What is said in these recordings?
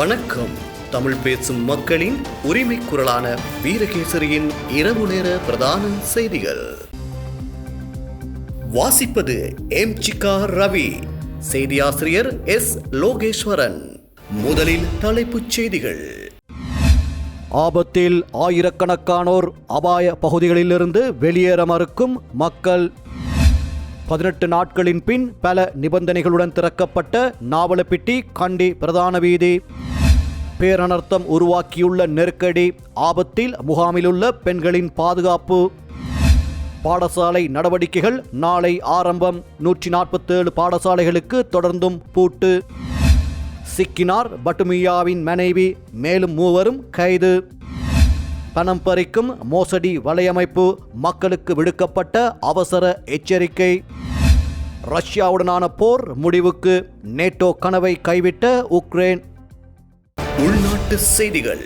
வணக்கம். தமிழ் பேசும் மக்களின் உரிமை குரலான வீரகேசரியின் இரவு நேர பிரதான செய்திகள். வாசிப்பது எம் சிகா ரவி. செய்தியாசிரியர் எஸ் லோகேஸ்வரன். முதலில் தலைப்புச் செய்திகள். ஆபத்தில் ஆயிரக்கணக்கானோர் அபாய பகுதிகளிலிருந்து வெளியேற மறுக்கும் மக்கள். பதினெட்டு நாட்களின் பின் பல நிபந்தனைகளுடன் திறக்கப்பட்ட நாவலப்பிட்டி கண்டி பிரதான வீதி. பேரனர்த்தம் உருவாக்கியுள்ள நெருக்கடி ஆபத்தில் முகாமிலுள்ள பெண்களின் பாதுகாப்பு. பாடசாலை நடவடிக்கைகள் நாளை ஆரம்பம். நூற்றி நாற்பத்தேழு பாடசாலைகளுக்கு தொடர்ந்தும் பூட்டு. சிக்கினார் பட்டுமியாவின் மனைவி மேலும் மூவரும் கைது. பணம் பறிக்கும் மோசடி வலையமைப்பு மக்களுக்கு விடுக்கப்பட்ட அவசர எச்சரிக்கை. ரஷ்யாவுடனான போர் முடிவுக்கு நேட்டோ கனவை கைவிட்ட உக்ரைன். உள்நாட்டு செய்திகள்.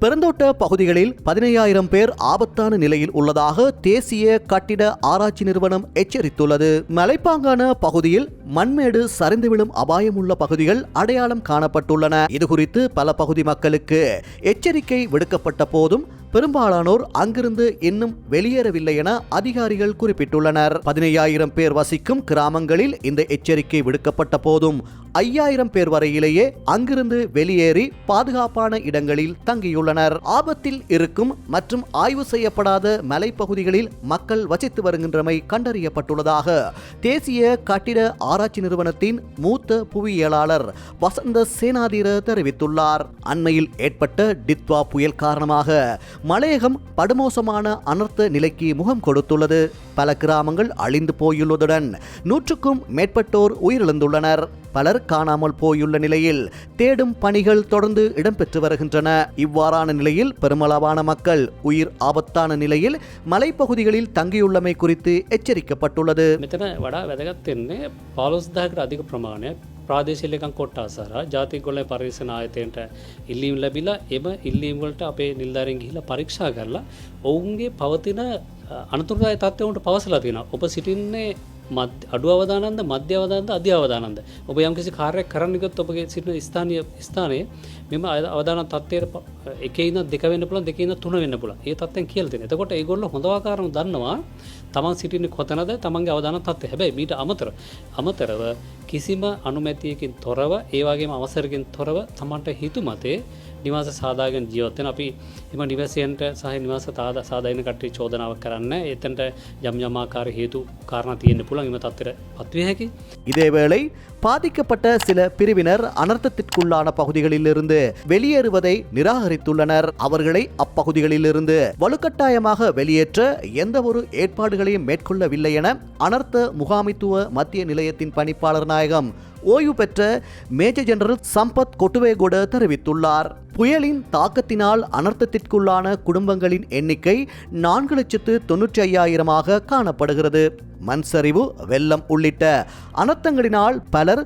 பெருந்தோட்ட பகுதிகளில் பதினையாயிரம் பேர் ஆபத்தான நிலையில் உள்ளதாக தேசிய கட்டிட ஆராய்ச்சி நிறுவனம் எச்சரித்துள்ளது. மலைப்பாங்கான பகுதியில் மண்மேடு சரிந்து விழும் அபாயம் உள்ள பகுதிகள் அடையாளம் காணப்பட்டுள்ளன. இதுகுறித்து பல பகுதி மக்களுக்கு எச்சரிக்கை விடுக்கப்பட்ட போதும் பெரும்பாலானோர் அங்கிருந்து இன்னும் வெளியேறவில்லை என அதிகாரிகள் குறிப்பிட்டுள்ளனர். பதினையாயிரம் பேர் வசிக்கும் கிராமங்களில் இந்த எச்சரிக்கை விடுக்கப்பட்ட போதும் ஐயாயிரம் பேர் வரையிலேயே அங்கிருந்து வெளியேறி பாதுகாப்பான இடங்களில் தங்கியுள்ளனர். ஆபத்தில் இருக்கும் மற்றும் ஆய்வு செய்யப்படாத மலைப்பகுதிகளில் மக்கள் வசித்து வருகின்றமை கண்டறியப்பட்டுள்ளதாக தேசிய கட்டிட ஆராய்ச்சி நிறுவனத்தின் மூத்த புவியியலாளர் வசந்த சேனாதீர தெரிவித்துள்ளார். அண்மையில் ஏற்பட்ட டித்வா புயல் காரணமாக மலையகம் படுமோசமான அனர்த்த நிலைக்கு முகம் கொடுத்துள்ளது. பல கிராமங்கள் அழிந்து போயுள்ளதுடன் நூற்றுக்கும் மேற்பட்டோர் உயிரிழந்துள்ளனர். பலர் காணாமல் போயுள்ள நிலையில் தேடும் பணிகள் தொடர்ந்து இடம்பெற்று வருகின்றன. இவ்வாறான நிலையில் பெருமளவான மக்கள் உயிர் ஆபத்தான நிலையில் மலைப்பகுதிகளில் தங்கியுள்ளமை குறித்து எச்சரிக்கப்பட்டுள்ளது. அதிக பிரமாண ප්‍රාදේශලකන් කොට්ටාසාර ජාතිකොල පර්ේෂණ ආයතයට ඉල්ලීම් ලැබිලා එම ඉල්ලීම්වලට අපේ නිල්ධාරෙන් ගිහිල පරීක්ෂා කරලා ඔවුන්ගේ පවතින අනතුරදාය තත්වවන්ට පවසලා තින ඔප සිටින්නේ අඩු අවදානන්ද මධ්‍ය අවදානද අධ්‍ය අවදානන්ද ඔබ යම්කිසි කාර්යක් කරන්නගත් ඔබගේ සිටින ස්ථානය ස්ථානය මෙම අද- අවදාන තත්වයට එකන දෙකවෙන්න පුල දෙකන තුන වෙන්න පුල ඒ තත්වයෙන් කියල්තින එතකොට ඒගොල්ල හොඳවාකාරම දන්නවා තමන් සිටින කොතනද තමන්ගේ අවදාන තත්ව හැබැයි මීට අමතර අමතරව කිසිම අනුමැතියකින් තොරව ඒවාගේම අවසරගෙන් තොරව තමන්ට හිතු මතේ නිවාස සාදාගෙන් ජීවත්තෙන අපි එම නිවසයන්ට සහ නිවාස තාද සාධයන කටේ චෝදනාවක් කරන්න එතන්ට යම් යමාකාර හේතු කාරණ තියෙන්න්න පුළන් එම තත්තර පත්විය හැකි இதேவேளை பாதிக்கப்பட்ட சில பிரிவினர் அனர்த்தத்திற்குள்ளான பகுதிகளிலிருந்து வெளியேறுவதை நிராகரித்துள்ளனர் அவர்களை அப்பகுதிகளிலிருந்து வலுக்கட்டாயமாக வெளியேற்ற எந்த ஒரு ஏற்பாடுகளையும் மேற்கொள்ளவில்லை என அனர்த்த முகாமித்துவ மத்திய நிலையத்தின் பணிப்பாளர் நாயகம் ஓய்வு பெற்ற மேஜர் ஜெனரல் சம்பத் கொட்டுவேகொட தெரிவித்துள்ளார். புயலின் தாக்கத்தினால் அனர்த்தத்திற்குள்ளான குடும்பங்களின் எண்ணிக்கை நான்கு லட்சத்து தொன்னூற்றி ஐயாயிரமாக காணப்படுகிறது. மண் சரிவு வெள்ளம் உள்ளிட்ட அனர்த்தங்களினால் பலர்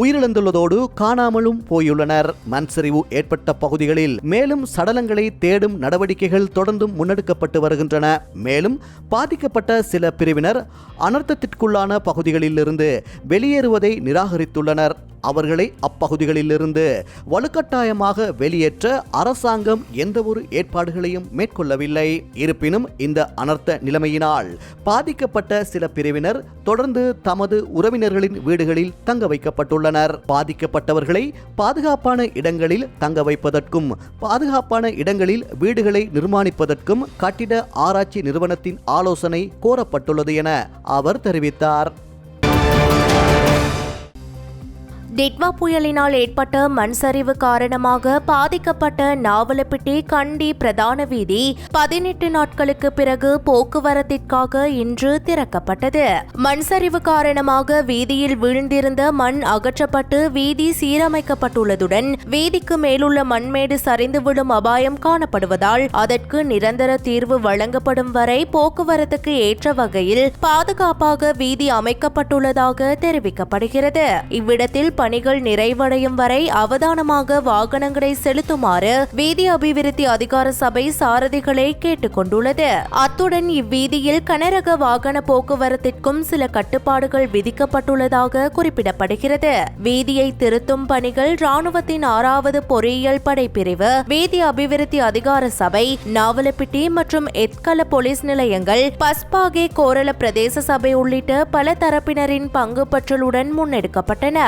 உயிரிழந்துள்ளதோடு காணாமலும் போயுள்ளனர். மண் சரிவு ஏற்பட்ட பகுதிகளில் மேலும் சடலங்களை தேடும் நடவடிக்கைகள் தொடர்ந்தும் முன்னெடுக்கப்பட்டு வருகின்றன. மேலும் பாதிக்கப்பட்ட சில பிரிவினர் அனர்த்தத்திற்குள்ளான பகுதிகளிலிருந்து வெளியேறுவதை நிராகரித்துள்ளனர். அவர்களை அப்பகுதிகளிலிருந்து வலுக்கட்டாயமாக வெளியேற்ற அரசாங்கம் எந்தவொரு ஏற்பாடுகளையும் மேற்கொள்ளவில்லை. இருப்பினும் இந்த அனர்த்த நிலைமையினால் பாதிக்கப்பட்ட சில பிரிவினர் தொடர்ந்து தமது உறவினர்களின் வீடுகளில் தங்க வைக்கப்பட்டுள்ளனர். பாதிக்கப்பட்டவர்களை பாதுகாப்பான இடங்களில் தங்க வைப்பதற்கும் பாதுகாப்பான இடங்களில் வீடுகளை நிர்மாணிப்பதற்கும் கட்டிட ஆராய்ச்சி நிறுவனத்தின் ஆலோசனை கோரப்பட்டுள்ளது என அவர் தெரிவித்தார். டிட்வா புயலினால் ஏற்பட்ட மண் சரிவு காரணமாக பாதிக்கப்பட்ட நாவலப்பிட்டி கண்டி பிரதான வீதி பதினெட்டு நாட்களுக்கு பிறகு போக்குவரத்திற்காக இன்று திறக்கப்பட்டது. மண் சரிவு காரணமாக வீதியில் வீழ்ந்திருந்த மண் அகற்றப்பட்டு வீதி சீரமைக்கப்பட்டுள்ளதுடன் வீதிக்கு மேலுள்ள மண்மேடு சரிந்து விடும் அபாயம் காணப்படுவதால் அதற்கு நிரந்தர தீர்வு வழங்கப்படும் வரை போக்குவரத்துக்கு ஏற்ற வகையில் பாதுகாப்பாக வீதி அமைக்கப்பட்டுள்ளதாக தெரிவிக்கப்படுகிறது. இவ்விடத்தில் பணிகள் நிறைவடையும் வரை அவதானமாக வாகனங்களை செலுத்துமாறு வீதி அபிவிருத்தி அதிகார சபை சாரதிகளை கேட்டுக்கொண்டுள்ளது. அத்துடன் இவ்வீதியில் கனரக வாகன போக்குவரத்திற்கும் சில கட்டுப்பாடுகள் விதிக்கப்பட்டுள்ளதாக குறிப்பிடப்படுகிறது. வீதியை திருத்தும் பணிகள் ராணுவத்தின் ஆறாவது பொறியியல் படைப்பிரிவு வீதி அபிவிருத்தி அதிகார சபை நாவலப்பிட்டி மற்றும் எத்கல போலீஸ் நிலையங்கள் பஸ்பாகே கோரள பிரதேச சபை உள்ளிட்ட பல தரப்பினரின் பங்கு பற்றலுடன் முன்னெடுக்கப்பட்டன.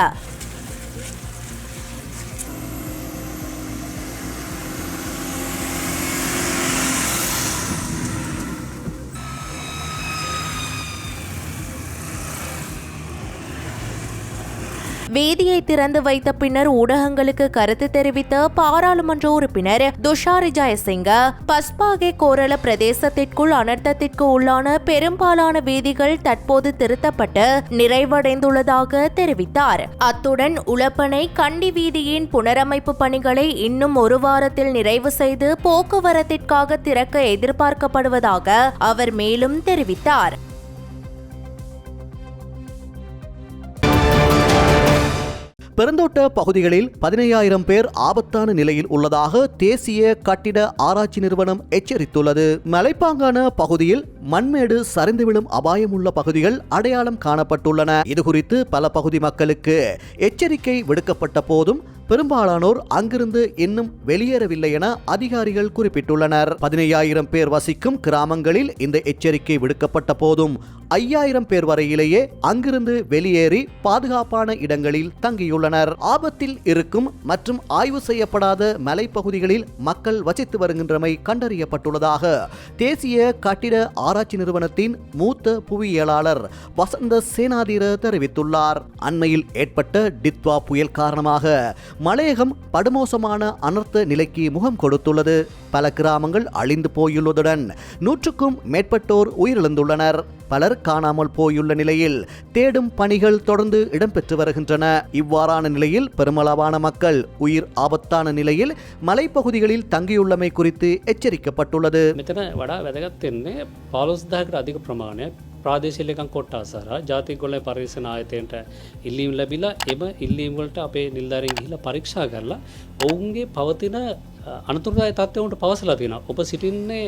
வேதியை திறந்து வைத்த பின்னர் ஊடகங்களுக்கு கருத்து தெரிவித்த பாராளுமன்ற உறுப்பினர் துஷாரி ஜெயசிங்க பஸ்பாகே கோரள பிரதேசத்திற்குள் அனர்த்தத்திற்கு உள்ளான பெரும்பாலான வீதிகள் தற்போது திருத்தப்பட்டு நிறைவடைந்துள்ளதாக தெரிவித்தார். அத்துடன் உளப்பனை கண்டி வீதியின் புனரமைப்பு பணிகளை இன்னும் ஒரு வாரத்தில் நிறைவு செய்து போக்குவரத்திற்காக திறக்க எதிர்பார்க்கப்படுவதாக அவர் மேலும் தெரிவித்தார். பெருந்தோட்ட பகுதிகளில் பதினையாயிரம் பேர் ஆபத்தான நிலையில் உள்ளதாக தேசிய கட்டிட ஆராய்ச்சி நிறுவனம் எச்சரித்துள்ளது. மலைப்பாங்கான பகுதியில் மண்மேடு சரிந்து விழும் அபாயமுள்ள பகுதிகள் அடையாளம் காணப்பட்டுள்ளன. இதுகுறித்து பல பகுதி மக்களுக்கு எச்சரிக்கை விடுக்கப்பட்ட போதும் பெரும்பாலானோர் அங்கிருந்து இன்னும் வெளியேறவில்லை என அதிகாரிகள் குறிப்பிட்டுள்ளனர். பதினையாயிரம் பேர் வசிக்கும் கிராமங்களில் இந்த எச்சரிக்கை விடுக்கப்பட்ட போதும் ஐயாயிரம் பேர் வரையிலேயே அங்கிருந்து வெளியேறி பாதுகாப்பான இடங்களில் தங்கியுள்ளனர். ஆபத்தில் இருக்கும் மற்றும் ஆய்வு செய்யப்படாத மலைப்பகுதிகளில் மக்கள் வசித்து வருகின்றமை கண்டறியப்பட்டுள்ளதாக தேசிய கட்டிட ஆராய்ச்சி நிறுவனத்தின் மூத்த புவியியலாளர் வசந்த சேனாதீர தெரிவித்துள்ளார். அண்மையில் ஏற்பட்ட டித்வா புயல் காரணமாக மலையகம் படுமோசமான அனர்த்த நிலைக்கு முகம் கொடுத்துள்ளது. பல கிராமங்கள் அழிந்து போயுள்ளதுடன் நூற்றுக்கும் மேற்பட்டோர் உயிரிழந்துள்ளனர். பலர் காணாமல் போயுள்ள நிலையில் தேடும் பணிகள் தொடர்ந்து இடம்பெற்று வருகின்றன. இவ்வாறான நிலையில் பெருமளவான மக்கள் உயிர் ஆபத்தான நிலையில் மலைப்பகுதிகளில் தங்கியுள்ளமை குறித்து எச்சரிக்கப்பட்டுள்ளது. அதிக பிரமாண ප්‍රාදේශීලකම් කොට්ටාසාර ජාතිගොල්ල පර්යේෂණ ආයතයට ඉල්ලීම් ලැබිලා එම ඉල්ලීම්වලට අපේ නිල්ධාරෙන් ගිහිලා පරීක්ෂා කරලා ඔවුන්ගේ පවතින අනතුරදාය තත්ත්වවන්ට පවසලා තියෙන ඔබ සිටින්නේ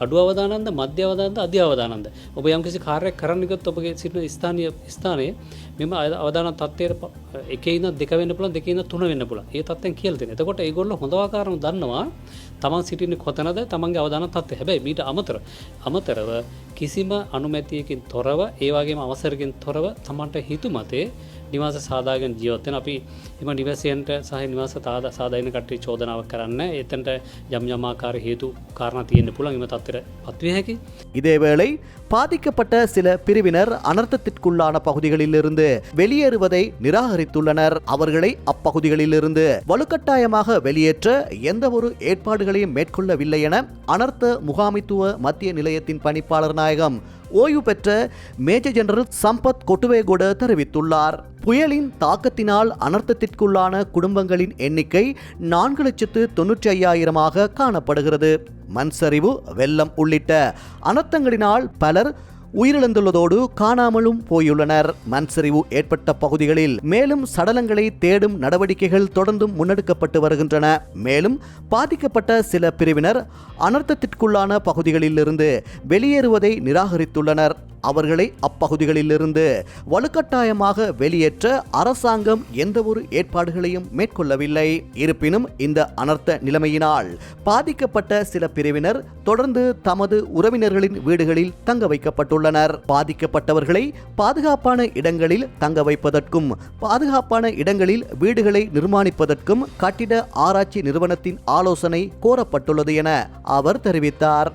අඩු අවදානන්ද මධ්‍ය අවදානද අධ්‍ය අවදානන්ද ඔබ යම්කිසි කාර්යයක් කරන්නගොත් ඔබගේ සිටින ස්ථානය ස්ථානයේ මෙම අය- අවදාන තත්වයට එකයින දෙක වෙන්න පුළන් දෙකන්න තුන වෙන්න පුළ ඒ තත්වයෙන් කියල්තින එතකොට ඒගොල්ල හොඳවාකාරම දන්නවා තමන් සිටින කොතනද තමන්ගේ අවදාන තත්ව හැබැයි මීට අමතර අමතරව කිසිම අනුමැතියකින් තොරව ඒවාගේම අවසරකින් තොරව තමන්ට හිතු මතේ නිවාස සාදාගෙන් ජීවත්තෙන අපි එම නිවසයන්ට සහ නිවාස තාද සාධයන කටේ චෝදනාව කරන්න එතන්ට යම් යමාකාර හේතු කාරණ තියෙන්න්න පුළන් එම තත්තර පත්විය හැකි இதேவேளை பாதிக்கப்பட்ட சில பிரிவினர் அனர்த்தத்திற்குள்ளான பகுதிகளிலிருந்து வெளியேறுவதை நிராகரித்துள்ளனர் அவர்களை அப்பகுதிகளிலிருந்து வலுக்கட்டாயமாக வெளியேற்ற எந்த ஒரு ஏற்பாடுகளையும் மேற்கொள்ளவில்லை என அனர்த்த முகாமித்துவ மத்திய நிலையத்தின் பணிப்பாளர் நாயகம் ஓய்வு பெற்ற மேஜர் ஜெனரல் சம்பத் கொட்டுவேகொட தெரிவித்துள்ளார். புயலின் தாக்கத்தினால் அனர்த்தத்திற்குள்ளான குடும்பங்களின் எண்ணிக்கை நான்கு லட்சத்து தொன்னூற்றி ஐயாயிரமாக காணப்படுகிறது. மண் சரிவு வெள்ளம் உள்ளிட்ட அனர்த்தங்களினால் பலர் உயிரிழந்துள்ளதோடு காணாமலும் போயுள்ளனர். மண் சரிவு ஏற்பட்ட பகுதிகளில் மேலும் சடலங்களை தேடும் நடவடிக்கைகள் தொடர்ந்தும் முன்னெடுக்கப்பட்டு வருகின்றன. மேலும் பாதிக்கப்பட்ட சில பிரிவினர் அனர்த்தத்திற்குள்ளான பகுதிகளிலிருந்து வெளியேறுவதை நிராகரித்துள்ளனர். அவர்களை அப்பகுதிகளிலிருந்து வலுக்கட்டாயமாக வெளியேற்ற அரசாங்கம் எந்தவொரு ஏற்பாடுகளையும் மேற்கொள்ளவில்லை. இருப்பினும் இந்த அனர்த்த நிலைமையினால் பாதிக்கப்பட்ட சில பிரிவினர் தொடர்ந்து தமது உறவினர்களின் வீடுகளில் தங்க வைக்கப்பட்டுள்ளனர். பாதிக்கப்பட்டவர்களை பாதுகாப்பான இடங்களில் தங்க வைப்பதற்கும் பாதுகாப்பான இடங்களில் வீடுகளை நிர்மாணிப்பதற்கும் கட்டிட ஆராய்ச்சி நிறுவனத்தின் ஆலோசனை கோரப்பட்டுள்ளது என அவர் தெரிவித்தார்.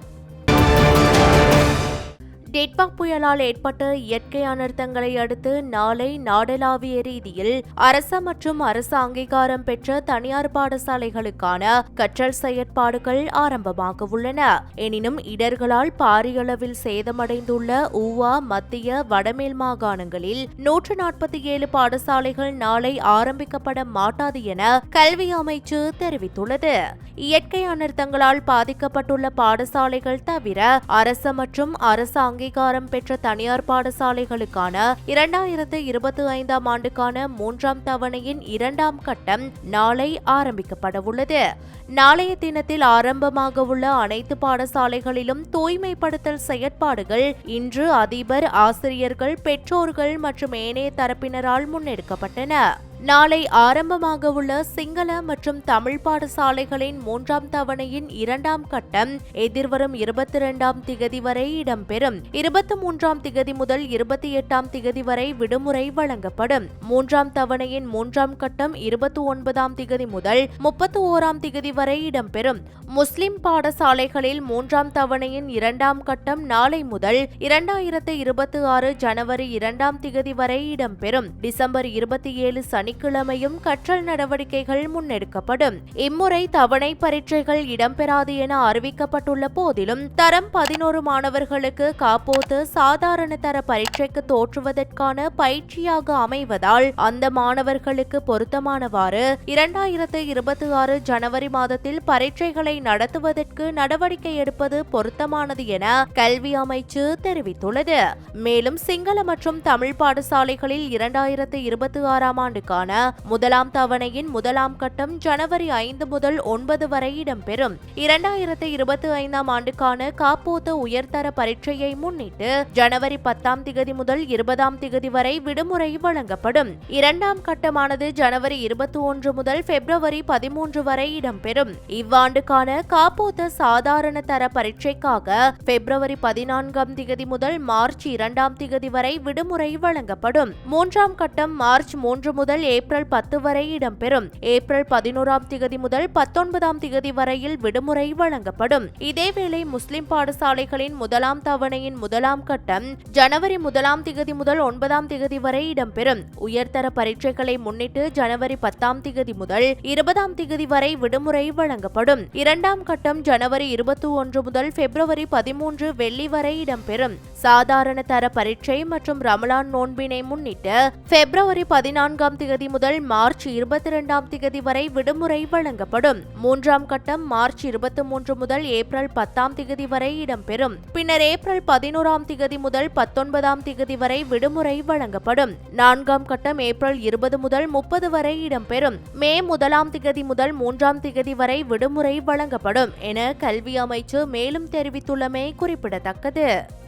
டெட்பா புயலால் ஏற்பட்ட இயற்கை அனர்த்தங்களை அடுத்து நாளை நாடளாவிய ரீதியில் அரச மற்றும் அரசு அங்கீகாரம் பெற்ற தனியார் பாடசாலைகளுக்கான கற்றல் செயற்பாடுகள் ஆரம்பமாக உள்ளன. எனினும் இடர்களால் பாரியளவில் சேதமடைந்துள்ள ஊவா மத்திய வடமேல் மாகாணங்களில் நூற்று நாற்பத்தி ஏழு பாடசாலைகள் நாளை ஆரம்பிக்கப்பட மாட்டாது என கல்வி அமைச்சு தெரிவித்துள்ளது. இயற்கை அனர்த்தங்களால் பாதிக்கப்பட்டுள்ள பாடசாலைகள் தவிர அரச மற்றும் அரசாங்க அங்கீகாரம் பெற்ற தனியார் பாடசாலைகளுக்கான இரண்டாயிரத்து இருபத்தி ஐந்தாம் ஆண்டுக்கான மூன்றாம் தவணையின் இரண்டாம் கட்டம் நாளை ஆரம்பிக்கப்படவுள்ளது. நாளைய தினத்தில் ஆரம்பமாக உள்ள அனைத்து பாடசாலைகளிலும் தூய்மைப்படுத்தல் செயற்பாடுகள் இன்று அதிபர் ஆசிரியர்கள் பெற்றோர்கள் மற்றும் ஏனைய தரப்பினரால் முன்னெடுக்கப்பட்டன. நாளை ஆரம்பமாக உள்ள சிங்கள மற்றும் தமிழ் பாடசாலைகளின் மூன்றாம் தவணையின் இரண்டாம் கட்டம் எதிர்வரும் இருபத்தி இரண்டாம் திகதி வரை இடம்பெறும். இருபத்தி மூன்றாம் திகதி முதல் இருபத்தி எட்டாம் திகதி வரை விடுமுறை வழங்கப்படும். மூன்றாம் தவணையின் மூன்றாம் கட்டம் இருபத்தி ஒன்பதாம் திகதி முதல் முப்பத்தி ஓராம் திகதி வரை இடம்பெறும். முஸ்லிம் பாடசாலைகளில் மூன்றாம் தவணையின் இரண்டாம் கட்டம் நாளை முதல் இரண்டாயிரத்து இருபத்தி ஆறு ஜனவரி இரண்டாம் திகதி வரை இடம்பெறும். டிசம்பர் இருபத்தி ஏழு சனி சனிக்கிழமையும் கற்றல் நடவடிக்கைகள் முன்னெடுக்கப்படும். இம்முறை தவணை பரீட்சைகள் இடம்பெறாது என அறிவிக்கப்பட்டுள்ள போதிலும் தரம் பதினோரு மாணவர்களுக்கு காப்போத்து சாதாரண தர பரீட்சைக்கு தோற்றுவதற்கான பயிற்சியாக அமைவதால் அந்த மாணவர்களுக்கு பொருத்தமானவாறு இரண்டாயிரத்து இருபத்தி ஆறு ஜனவரி மாதத்தில் பரீட்சைகளை நடத்துவதற்கு நடவடிக்கை எடுப்பது பொருத்தமானது என கல்வி அமைச்சு தெரிவித்துள்ளது. மேலும் சிங்கள மற்றும் தமிழ் பாடசாலைகளில் இரண்டாயிரத்து இருபத்தி ஆறாம் ஆண்டுக்கான முதலாம் தவணையின் முதலாம் கட்டம் ஜனவரி ஐந்து முதல் ஒன்பது வரை இடம்பெறும். இரண்டாயிரத்தி இருபத்தி ஐந்தாம் ஆண்டுக்கான காப்போத்த உயர்தர பரீட்சையை முன்னிட்டு ஜனவரி பத்தாம் திகதி முதல் இருபதாம் திகதி வரை விடுமுறை வழங்கப்படும். இரண்டாம் கட்டமானது ஜனவரி இருபத்தி ஒன்று முதல் பிப்ரவரி பதிமூன்று வரை இடம்பெறும். இவ்வாண்டுக்கான காப்போத்த சாதாரண தர பரீட்சைக்காக பிப்ரவரி பதினான்காம் திகதி முதல் மார்ச் இரண்டாம் திகதி வரை விடுமுறை வழங்கப்படும். மூன்றாம் கட்டம் மார்ச் மூன்று முதல் ஏப்ரல் பத்து வரை இடம்பெறும். ஏப்ரல் பதினோராம் திகதி முதல் பத்தொன்பதாம் திகதி வரையில் விடுமுறை வழங்கப்படும். இதேவேளை முஸ்லிம் பாடசாலைகளின் முதலாம் தவணையின் முதலாம் கட்டம் ஜனவரி முதலாம் திகதி முதல் ஒன்பதாம் திகதி வரை இடம்பெறும். உயர்தர பரீட்சைகளை முன்னிட்டு ஜனவரி பத்தாம் திகதி முதல் இருபதாம் திகதி வரை விடுமுறை வழங்கப்படும். இரண்டாம் கட்டம் ஜனவரி இருபத்தி ஒன்று முதல் பிப்ரவரி பதிமூன்று வெள்ளி வரை இடம்பெறும். சாதாரண தர பரீட்சை மற்றும் ரமலான் நோன்பினை முன்னிட்டு பிப்ரவரி பதினான்காம் தேதி தேதி முதல் மார்ச் இருபத்தி இரண்டாம் திகதி வரை விடுமுறை வழங்கப்படும். மூன்றாம் கட்டம் மார்ச் இருபத்தி மூன்று முதல் ஏப்ரல் பத்தாம் திகதி வரை இடம்பெறும். பின்னர் ஏப்ரல் பதினோராம் திகதி முதல் பத்தொன்பதாம் திகதி வரை விடுமுறை வழங்கப்படும். நான்காம் கட்டம் ஏப்ரல் இருபது முதல் முப்பது வரை இடம்பெறும். மே முதலாம் திகதி முதல் மூன்றாம் திகதி வரை விடுமுறை வழங்கப்படும் என கல்வி அமைச்சு மேலும் தெரிவித்துள்ளமை குறிப்பிடத்தக்கது.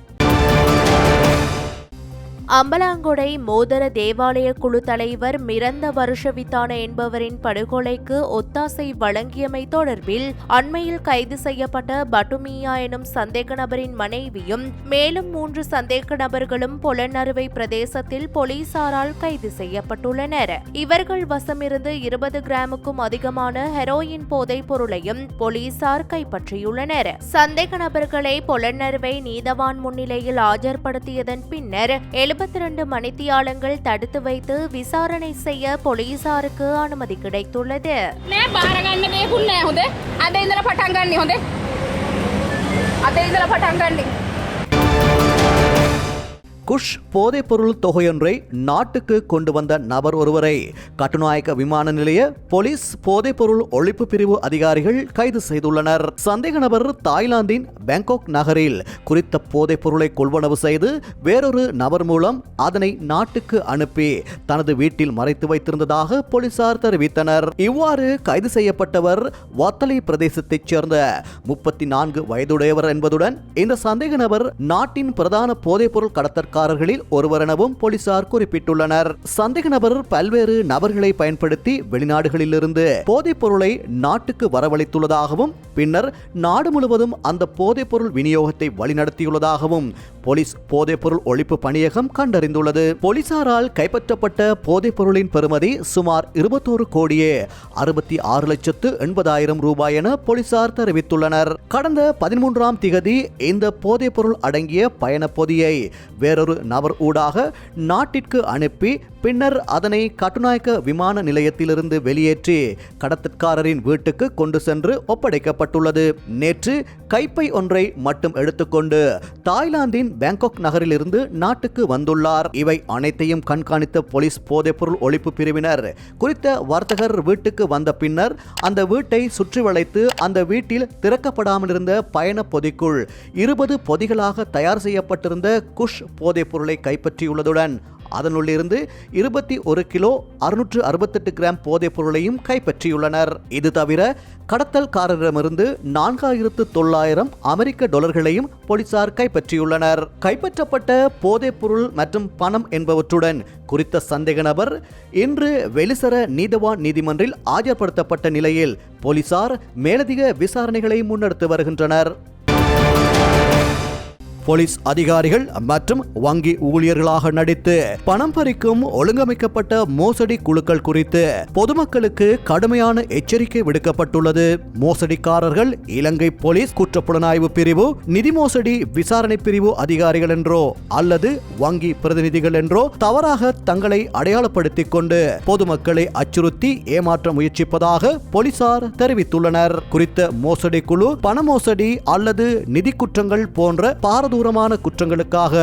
அம்பலாங்கொடை மோதர தேவாலய குழு தலைவர் மிரந்த வருஷவித்தான என்பவரின் படுகொலைக்கு ஒத்தாசை வழங்கியமை தொடர்பில் அண்மையில் கைது செய்யப்பட்ட பட்டுமியா எனும் சந்தேக நபரின் மனைவியும் மேலும் மூன்று சந்தேக நபர்களும் புலனறுவை பிரதேசத்தில் போலீசாரால் கைது செய்யப்பட்டுள்ளனர். இவர்கள் வசமிருந்து இருபது கிராமுக்கும் அதிகமான ஹெரோயின் போதைப் பொருளையும் போலீசார் கைப்பற்றியுள்ளனர். சந்தேக நபர்களை புலனறுவை நீதவான் முன்னிலையில் ஆஜர்படுத்தியதன் பின்னர் இருபத்தி ரெண்டு மணித்தியாலங்கள் தடுத்து வைத்து விசாரணை செய்ய போலீசாருக்கு அனுமதி கிடைத்துள்ளது. அதே இதில் பட்டாங்கண்ணி அதே இதில் பட்டாங்கண்ணி. குஷ் போதைப்பொருள் தொகையொன்றை நாட்டுக்கு கொண்டு வந்த நபர் ஒருவரை கட்டுநாயக்க விமான நிலைய போலீஸ் போதைப்பொருள் ஒழிப்பு பிரிவு அதிகாரிகள் கைது செய்துள்ளனர். சந்தேக நபர் தாய்லாந்தின் பேங்காக் நகரில் குறித்த போதைப்பொருளை கொள்வனவு செய்து வேறொரு நபர் மூலம் அதனை நாட்டுக்கு அனுப்பி தனது வீட்டில் மறைத்து வைத்திருந்ததாக போலீசார் தெரிவித்தனர். இவ்வாறு கைது செய்யப்பட்டவர் வத்தலை பிரதேசத்தைச் சேர்ந்த முப்பத்தி நான்கு வயதுடையவர் என்பதுடன் இந்த சந்தேக நபர் நாட்டின் பிரதான போதைப்பொருள் கடத்தற்கு ஒருவர் ஒருவரெனவும் போலீசார் குறிப்பிட்டுள்ளனர். சந்தேக நபர் பல்வேறு நபர்களை பயன்படுத்தி வெளிநாடுகளிலிருந்து போதைப் பொருளை நாட்டுக்கு வரவழைத்துள்ளதாகவும் பின்னர் நாடு முழுவதும் அந்த போதைப்பொருள் விநியோகத்தை வழிநடத்தியுள்ளதாகவும் போலீஸ் போதைப்பொருள் ஒழிப்பு பணியகம் கண்டறிந்துள்ளது. போலீசாரால் கைப்பற்றப்பட்ட போதைப் பொருளின் பெறுமதி சுமார் இருபத்தோரு கோடியே அறுபத்தி ஆறு லட்சத்து எண்பதாயிரம் ரூபாய் என போலீசார் தெரிவித்துள்ளனர். கடந்த பதிமூன்றாம் திகதி இந்த போதைப் பொருள் அடங்கிய பயணப் பொதியை வேறொரு நபர் ஊடாக நாட்டிற்கு அனுப்பி பின்னர் அதனை கட்டுநாயக்க விமான நிலையத்திலிருந்து வெளியேற்றி கடத்தற்காரரின் வீட்டுக்கு கொண்டு சென்று ஒப்படைக்கப்பட்டுள்ளது. நேற்று கைப்பை ஒன்றை மட்டும் எடுத்துக்கொண்டு தாய்லாந்தின் பேங்காக் நகரிலிருந்து நாட்டுக்கு வந்துள்ளார். இவை அனைத்தையும் கண்காணித்த போலீஸ் போதைப்பொருள் ஒழிப்பு பிரிவினர். குறித்த வர்த்தகர் வீட்டுக்கு வந்த பின்னர் அந்த வீட்டை சுற்றி வளைத்து அந்த வீட்டில் திறக்கப்படாமல் இருந்த பயண பொதிக்குள் இருபது பொதிகளாக தயார் செய்யப்பட்டிருந்த குஷ் போதைப் பொருளை கைப்பற்றியுள்ளதுடன் அதனுள்ளிருந்து இருபத்தி ஒரு கிலோ அறுநூற்று அறுபத்தெட்டு கிராம் போதைப் பொருளையும் கைப்பற்றியுள்ளனர். இது தவிர கடத்தல்காரரிடமிருந்து நான்காயிரத்து தொள்ளாயிரம் அமெரிக்க டாலர்களையும் போலீசார் கைப்பற்றியுள்ளனர். கைப்பற்றப்பட்ட போதைப் பொருள் மற்றும் பணம் என்பவற்றுடன் குறித்த சந்தேக நபர் இன்று வெளிசர நீதவான் நீதிமன்றில் ஆஜர்படுத்தப்பட்ட நிலையில் போலீசார் மேலதிக விசாரணைகளை முன்னெடுத்து வருகின்றனர். போலீஸ் அதிகாரிகள் மற்றும் வங்கி ஊழியர்களாக நடித்து பணம் பறிக்கும் ஒழுங்கமைக்கப்பட்ட மோசடி குழுக்கள் குறித்து பொதுமக்களுக்கு கடுமையான எச்சரிக்கை விடுக்கப்பட்டுள்ளது. மோசடிக்காரர்கள் இலங்கை போலீஸ் குற்றப்புலனாய்வு பிரிவு நிதி மோசடி விசாரணை பிரிவு அதிகாரிகள் என்றோ அல்லது வங்கி பிரதிநிதிகள் என்றோ தவறாக தங்களை அடையாளப்படுத்திக் கொண்டு பொதுமக்களை அச்சுறுத்தி ஏமாற்ற முயற்சிப்பதாக போலீசார் தெரிவித்துள்ளனர். குறித்த மோசடி குழு பண மோசடி அல்லது நிதி குற்றங்கள் போன்ற கொடூரமான குற்றங்களுக்காக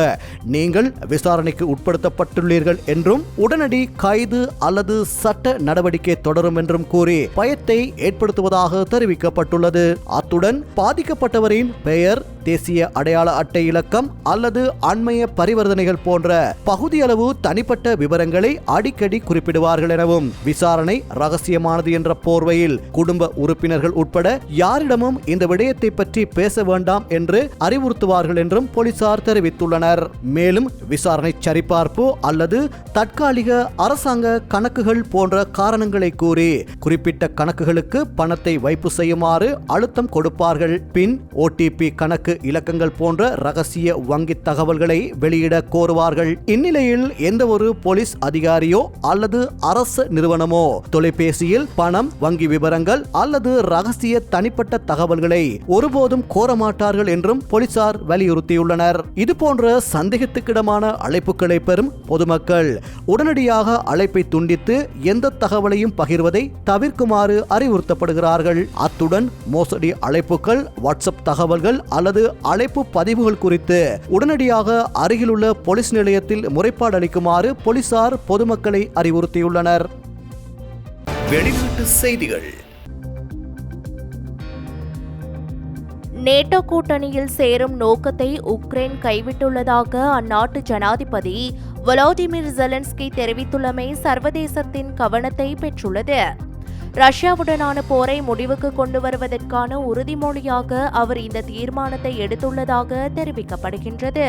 நீங்கள் விசாரணைக்கு உட்படுத்தப்பட்டுள்ளீர்கள் என்றும் உடனடி கைது அல்லது சட்ட நடவடிக்கை தொடரும் என்றும் கூறி பயத்தை ஏற்படுத்துவதாக தெரிவிக்கப்பட்டுள்ளது. அத்துடன் பாதிக்கப்பட்டவரின் பெயர் தேசிய அடையாள அட்டை இலக்கம் அல்லது அண்மைய பரிவர்த்தனைகள் போன்ற பகுதியளவு தனிப்பட்ட விவரங்களை அடிக்கடி குறிப்பிடுவார்கள் எனவும் விசாரணை ரகசியமானது என்ற போர்வையில் குடும்ப உறுப்பினர்கள் உட்பட யாரிடமும் இந்த விடயத்தை பற்றி பேச வேண்டாம் என்று அறிவுறுத்துவார்கள் என்றும் போலீசார் தெரிவித்துள்ளனர். மேலும் விசாரணை சரிபார்ப்பு அல்லது தற்காலிக அரசாங்க கணக்குகள் போன்ற காரணங்களை கூறி குறிப்பிட்ட கணக்குகளுக்கு பணத்தை வைப்பு செய்யுமாறு அழுத்தம் கொடுப்பார்கள். பின் ஓடிபி கணக்கு இலக்கங்கள் போன்ற ரகசிய வங்கி தகவல்களை வெளியிட கோருவார்கள். இந்நிலையில் எந்த ஒரு போலீஸ் அதிகாரியோ அல்லது அரசு நிறுவனமோ தொலைபேசியில் பணம் வங்கி விவரங்கள் அல்லது ரகசிய தனிப்பட்ட தகவல்களை ஒருபோதும் கோரமாட்டார்கள் என்றும் போலீசார் வலியுறுத்தி வலியுறுத்தியுள்ளனர் இதுபோன்ற சந்தேகத்துக்கிடமான அழைப்புகளை பெறும் பொதுமக்கள் உடனடியாக அழைப்பை துண்டித்து எந்த தகவலையும் பகிர்வதை தவிர்க்குமாறு அறிவுறுத்தப்படுகிறார்கள். அத்துடன் மோசடி அழைப்புகள் வாட்ஸ்அப் தகவல்கள் அல்லது அழைப்பு பதிவுகள் குறித்து உடனடியாக அருகிலுள்ள போலீஸ் நிலையத்தில் முறைப்பாடு அளிக்குமாறு போலீசார் பொதுமக்களை அறிவுறுத்தியுள்ளனர். வெளிநாட்டு செய்திகள். நேட்டோ கூட்டணியில் சேரும் நோக்கத்தை உக்ரைன் கைவிட்டுள்ளதாக அந்நாட்டு ஜனாதிபதி வொலோடிமிர் ஜெலன்ஸ்கி தெரிவித்துள்ளமை சர்வதேசத்தின் கவனத்தை பெற்றுள்ளது. ரஷ்யாவுடனான போரை முடிவுக்கு கொண்டு வருவதற்கான உறுதிமொழியாக அவர் இந்த தீர்மானத்தை எடுத்துள்ளதாக தெரிவிக்கப்படுகின்றது.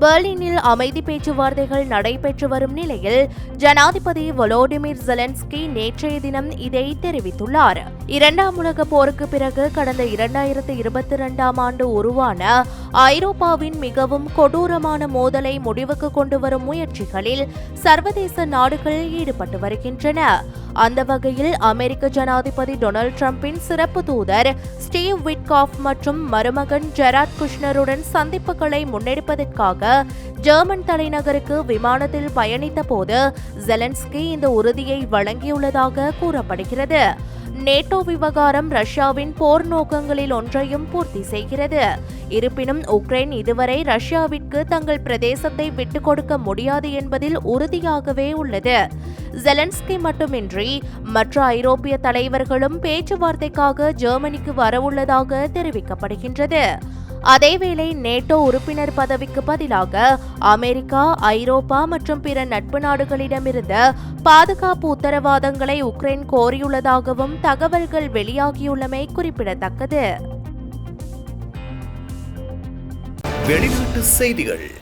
பெர்லினில் அமைதி பேச்சுவார்த்தைகள் நடைபெற்று வரும் நிலையில் ஜனாதிபதி வொலோடிமிர் ஜெலன்ஸ்கி நேற்றைய தினம் இதை தெரிவித்துள்ளார். இரண்டாம் உலக போருக்கு பிறகு கடந்த இரண்டாயிரத்து இருபத்தி இரண்டாம் ஆண்டு உருவான ஐரோப்பாவின் மிகவும் கொடூரமான மோதலை முடிவுக்கு கொண்டு வரும் முயற்சிகளில் சர்வதேச நாடுகள் ஈடுபட்டு வருகின்றன. அந்த வகையில் அமெரிக்க ஜனாதிபதி டொனால்ட் டிரம்பின் சிறப்பு தூதர் ஸ்டீவ் விட்காஃப் மற்றும் மருமகன் ஜெராட் குஷ்னருடன் சந்திப்புகளை முன்னெடுப்பதற்காக ஜெர்மன் தலைநகருக்கு விமானத்தில் பயணித்த போது ஜெலன்ஸ்கி இந்த உறுதியை வழங்கியுள்ளதாக கூறப்படுகிறது. நேட்டோ விவகாரம் ரஷ்யாவின் போர் நோக்கங்களில் ஒன்றையும் பூர்த்தி செய்கிறது. இருப்பினும் உக்ரைன் இதுவரை ரஷ்யாவிற்கு தங்கள் பிரதேசத்தை விட்டுக் கொடுக்க முடியாது என்பதில் உறுதியாகவே உள்ளது. ஜெலன்ஸ்கி மட்டுமின்றி மற்ற ஐரோப்பிய தலைவர்களும் பேச்சுவார்த்தைக்காக ஜெர்மனிக்கு வரவுள்ளதாக தெரிவிக்கப்படுகின்றது. அதேவேளை நேட்டோ உறுப்பினர் பதவிக்கு பதிலாக அமெரிக்கா ஐரோப்பா மற்றும் பிற நட்பு நாடுகளிடமிருந்து பாதுகாப்பு உத்தரவாதங்களை உக்ரைன் கோரியுள்ளதாகவும் தகவல்கள் வெளியாகியுள்ளமை குறிப்பிடத்தக்கது. வெளிநாட்டு செய்திகள்.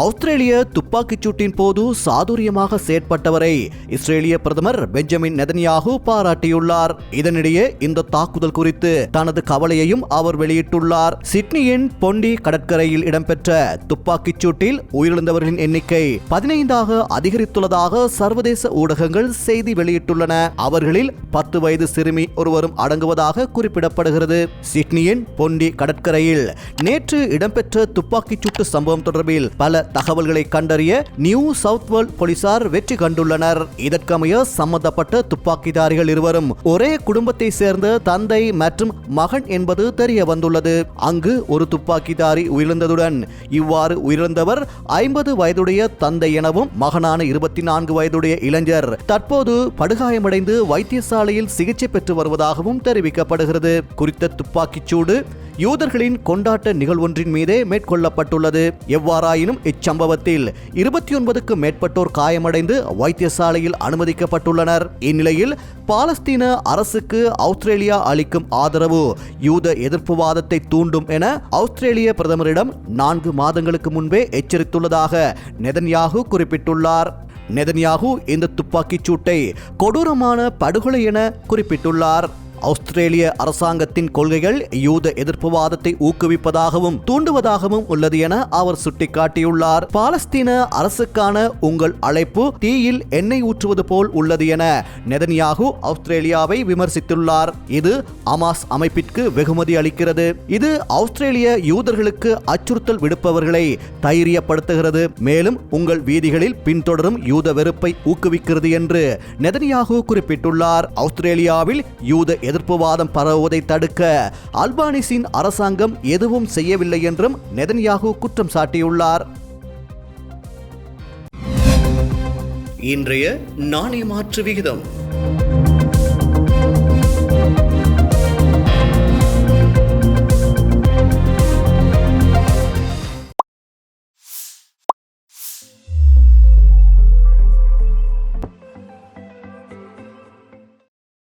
ஆஸ்திரேலிய துப்பாக்கிச் சூட்டின் போது சாதுரியமாக செயற்பட்டவரை இஸ்ரேலிய பிரதமர் பெஞ்சமின் நெதன்யாகு பாராட்டியுள்ளார். இதனிடையே இந்த தாக்குதல் குறித்து தனது கவலையையும் அவர் வெளியிட்டுள்ளார். சிட்னியின் பொண்டி கடற்கரையில் இடம்பெற்ற துப்பாக்கிச் சூட்டில் உயிரிழந்தவர்களின் எண்ணிக்கை பதினைந்தாக அதிகரித்துள்ளதாக சர்வதேச ஊடகங்கள் செய்தி வெளியிட்டுள்ளன. அவர்களில் பத்து வயது சிறுமி ஒருவரும் அடங்குவதாக குறிப்பிடப்படுகிறது. சிட்னியின் பொண்டி கடற்கரையில் நேற்று இடம்பெற்ற துப்பாக்கிச் சூட்டு சம்பவம் தொடர்பில் பல தகவல்களை கண்டறிய நியூ சவுத் வேல்ட் போலீசார் வெற்றி கண்டுள்ளனர். இதற்கமைய சம்பந்தப்பட்ட துப்பாக்கிதாரிகள் இருவரும் ஒரே குடும்பத்தை சேர்ந்த தந்தை மற்றும் மகன் என்பது தெரிய வந்துள்ளது. அங்கு ஒரு துப்பாக்கிதாரி உயிரிழந்ததுடன் இவ்வாறு உயிரிழந்தவர் ஐம்பது வயதுடைய தந்தை எனவும் மகனான இருபத்தி நான்கு வயதுடைய இளைஞர் தற்போது படுகாயமடைந்து வைத்தியசாலையில் சிகிச்சை பெற்று வருவதாகவும் தெரிவிக்கப்படுகிறது. குறித்த துப்பாக்கிச்சூடு யூதர்களின் கொண்டாட்ட நிகழ்வொன்றின் மீதே மேற்கொள்ளப்பட்டுள்ளது. எவ்வாறாயினும் இச்சம்பவத்தில் இருபத்தி ஒன்பதுக்கும் மேற்பட்டோர் காயமடைந்து வைத்தியசாலையில் அனுமதிக்கப்பட்டுள்ளனர். இந்நிலையில் பாலஸ்தீன அரசுக்கு ஆஸ்திரேலியா அளிக்கும் ஆதரவு யூத எதிர்ப்புவாதத்தை தூண்டும் என ஆஸ்திரேலிய பிரதமரிடம் நான்கு மாதங்களுக்கு முன்பே எச்சரித்துள்ளதாக நெதன்யாகு குறிப்பிட்டுள்ளார். நெதன்யாகு இந்த துப்பாக்கிச் சூட்டை கொடூரமான படுகொலை என குறிப்பிட்டுள்ளார். ஆஸ்திரேலிய அரசாங்கத்தின் கொள்கைகள் யூத எதிர்ப்புவாதத்தை ஊக்குவிப்பதாகவும் தூண்டுவதாகவும் உள்ளது என அவர் சுட்டிக்காட்டியுள்ளார். பாலஸ்தீன அரசுக்கான உங்கள் அழைப்பு தீயில் எண்ணெய் ஊற்றுவது போல் உள்ளது என நெதன்யாகு ஆஸ்திரேலியாவை விமர்சித்துள்ளார். இது அமாஸ் அமைப்பிற்கு வெகுமதி அளிக்கிறது. இது ஆஸ்திரேலிய யூதர்களுக்கு அச்சுறுத்தல் விடுப்பவர்களை தைரியப்படுத்துகிறது. மேலும் உங்கள் வீதிகளில் பின்தொடரும் யூத வெறுப்பை ஊக்குவிக்கிறது என்று நெதன்யாகு குறிப்பிட்டுள்ளார். ஆஸ்திரேலியாவில் யூத எதிர்ப்புவாதம் பரவுவதை தடுக்க அல்பானிஸின் அரசாங்கம் எதுவும் செய்யவில்லை என்றும் நெதன்யாகு குற்றம் சாட்டியுள்ளார். இன்றைய நாணய மாற்று விகிதம்.